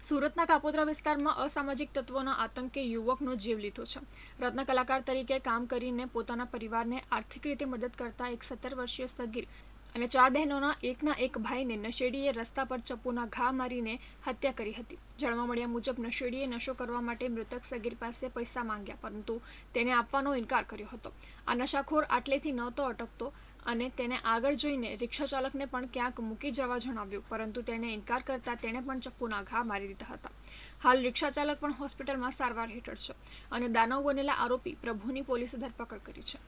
સુરતના કાપોદ્રા વિસ્તારમાં અસામાજિક તત્વોના આતંકે યુવકનો જીવ લીધો છે. રત્ન કલાકાર તરીકે કામ કરીને પોતાના પરિવારને આર્થિક રીતે મદદ કરતા એક સત્તર વર્ષીય સગીર અને ચાર બહેનોના એકના એક ભાઈને નશેડીએ રસ્તા પર ચપ્પુના ઘા મારીને હત્યા કરી હતી. જાણવા મળ્યા મુજબ, નશેડીએ નશો કરવા માટે મૃતક સગીર પાસે પૈસા માંગ્યા, પરંતુ તેને આપવાનો ઇનકાર કર્યો હતો. આ નશાખોર આટલેથી નહોતો અટકતો અને તેને આગળ જોઈને રિક્ષા ચાલકને પણ ક્યાંક મૂકી જવા જણાવ્યું, પરંતુ તેણે ઇનકાર કરતા તેણે પણ ચપ્પુના ઘા મારી દીધા હતા. હાલ રિક્ષા ચાલક પણ હોસ્પિટલમાં સારવાર હેઠળ છે અને દાનવ બનેલા આરોપી પ્રભુની પોલીસે ધરપકડ કરી છે.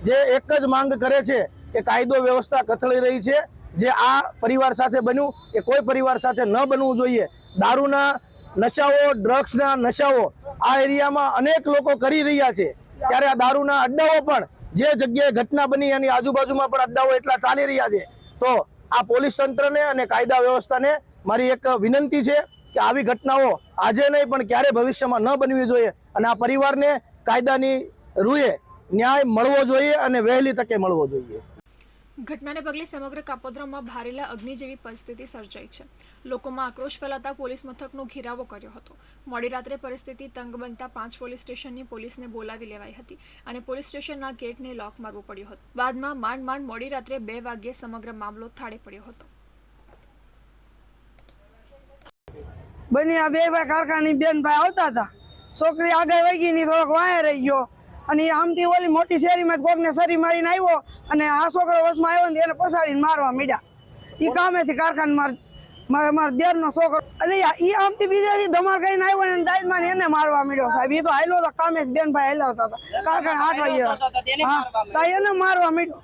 જે એક જ માંગ કરે છે કે કાયદો વ્યવસ્થા કથળી રહી છે, જે આ પરિવાર સાથે બન્યું, એ કોઈ પરિવાર સાથે ન બનવું જોઈએ. દારૂના નશાઓ, ડ્રગ્સના નશાઓ આ એરિયામાં અનેક લોકો કરી રહ્યા છે. ત્યારે આ દારૂના અડ્ડાઓ પણ જે જગ્યાએ ઘટના બની એની આજુબાજુમાં પણ અડ્ડાઓ એટલા ચાલી રહ્યા છે. તો આ પોલીસ તંત્રને અને કાયદા વ્યવસ્થાને મારી એક વિનંતી છે કે આવી ઘટનાઓ આજે નહીં પણ ક્યારે ભવિષ્યમાં ન બનવી જોઈએ અને આ પરિવારને કાયદાની રૂએ ન્યાય મળવો જોઈએ અને વહેલી તકે મળવો જોઈએ. ઘટનાને પગલે સમગ્ર કાપોદ્રામાં ભારેલા અગ્નિ જેવી પરિસ્થિતિ સર્જાઈ છે. લોકોમાં આક્રોશ ફેલાતા પોલીસ મથકનો ઘેરાવો કર્યો હતો. મોડી રાત્રે પરિસ્થિતિ તંગ બનતા પાંચ પોલીસ સ્ટેશનની પોલીસને બોલાવી લેવાઈ હતી અને પોલીસ સ્ટેશનના ગેટને લોક મારવો પડ્યો હતો. બાદમાં માંડ માંડ મોડી રાત્રે બે વાગ્યે સમગ્ર મામલો થાળે પડ્યો હતો. બની આ બે ભાઈ કારખાની બેન ભાઈ આવતા હતા. છોકરી આગળ વહી ગઈ ની થોડોક વાયા રહી ગયો. અને આમથી ઓલી મોટી શેરીમાં કોકને સરી મારીને આવ્યો અને આ છોકરો વસમાં આવ્યો ને એને પસાડીને મારવા મીડ્યા. એ કામેથી કારખાનામાં મારા મારા દેરનો છોકરો એટલે એ આમથી બીજાથી ધમાલ કરીને આવ્યો ને દાઈમાં એને મારવા મીડ્યો સાહેબ. એ તો હાલ્યો તો કામે બેન ભાઈ હાલ્યા હતા. કારખાને આઠ વાગ્યા. હા એને મારવા મીડ્યો.